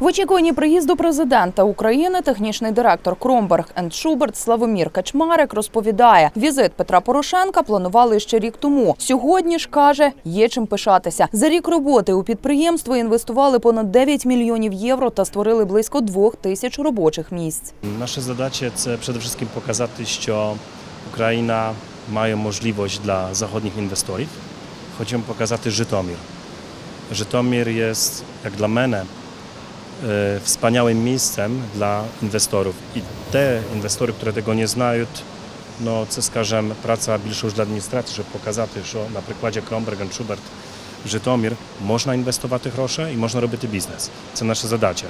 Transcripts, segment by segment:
В очікуванні приїзду президента України технічний директор Кромберг енд Шуберт Славомір Качмарик розповідає, візит Петра Порошенка планували ще рік тому. Сьогодні ж каже, є чим пишатися. За рік роботи у підприємство інвестували понад 9 мільйонів євро та створили близько двох тисяч робочих місць. To przede wszystkim pokazać, że Ukraina ma możliwość dla zachodnich inwestorów. Chcemy pokazać Żytomir. Żytomir jest, jak dla mnie, e, wspaniałym miejscem dla inwestorów. I te inwestory, które tego nie znają, no, co skażem, praca bliższa już dla administracji, żeby pokazać, że na przykładzie Kromberg and Schubert Żytomir można inwestować grosze i można robić biznes. To nasze zadanie.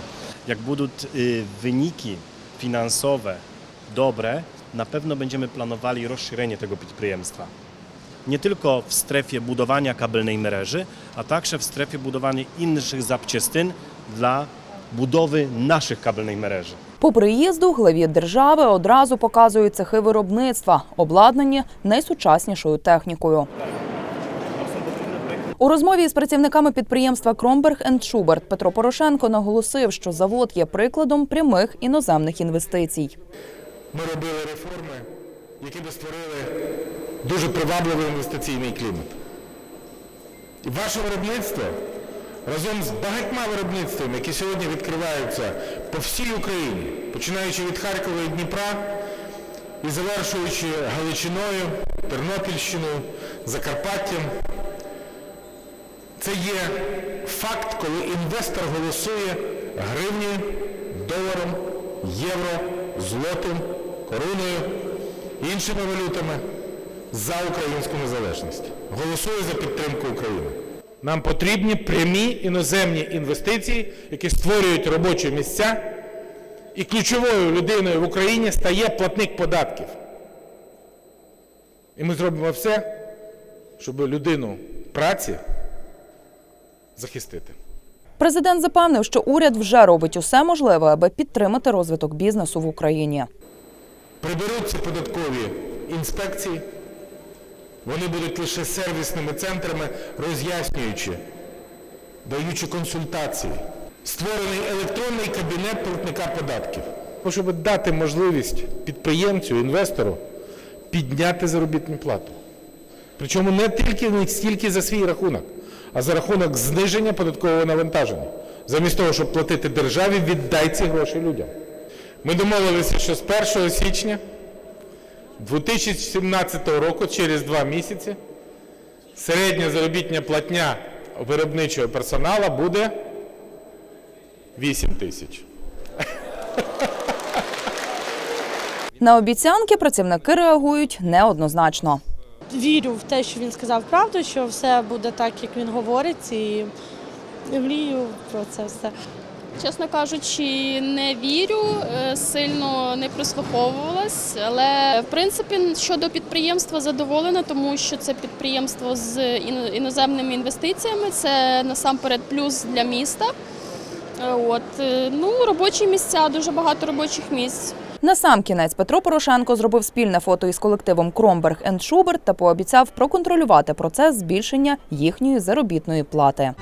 Jak będą y, wyniki finansowe dobre, na pewno będziemy planowali rozszerzenie tego підприємства. Nie tylko w strefie budowania kabelnej mreży, a także w strefie budowania innych zapчастин dla budowy naszych kabelnej mreży. По приїзду главі держави одразу показують цехи виробництва, обладнані найсучаснішою технікою. У розмові з працівниками підприємства Кромберг енд Шуберт Петро Порошенко наголосив, що завод є прикладом прямих іноземних інвестицій. Ми робили реформи, які би створили дуже привабливий інвестиційний клімат. І ваше виробництво разом з багатьма виробництвами, які сьогодні відкриваються по всій Україні, починаючи від Харкова і Дніпра і завершуючи Галичиною, Тернопільщиною, Закарпаттям, це є факт, коли інвестор голосує гривнею, доларом, євро, злотим, короною, іншими валютами за українську незалежність. Голосує за підтримку України. Нам потрібні прямі іноземні інвестиції, які створюють робочі місця, і ключовою людиною в Україні стає платник податків. І ми зробимо все, щоб людину праці захистити. Президент запевнив, що уряд вже робить усе можливе, аби підтримати розвиток бізнесу в Україні. Приберуться податкові інспекції, вони будуть лише сервісними центрами, роз'яснюючи, даючи консультації. Створений електронний кабінет платника податків. Щоб дати можливість підприємцю, інвестору підняти заробітну плату. Причому не тільки не стільки за свій рахунок, а за рахунок зниження податкового навантаження. Замість того, щоб платити державі, віддай ці гроші людям. Ми домовилися, що з 1 січня 2017 року, через два місяці, середня заробітня платня виробничого персоналу буде 8 тисяч. На обіцянки працівники реагують неоднозначно. вірю в те, що він сказав правду, що все буде так, як він говорить, і мрію про це все. Чесно кажучи, не вірю, е, сильно не прислуховувалась. Але в принципі щодо підприємства задоволена, тому що це підприємство з іноземними інвестиціями. Це насамперед плюс для міста. Е, От е, ну робочі місця, дуже багато робочих місць. На сам кінець Петро Порошенко зробив спільне фото із колективом Кромберг Шуберт та пообіцяв проконтролювати процес збільшення їхньої заробітної плати.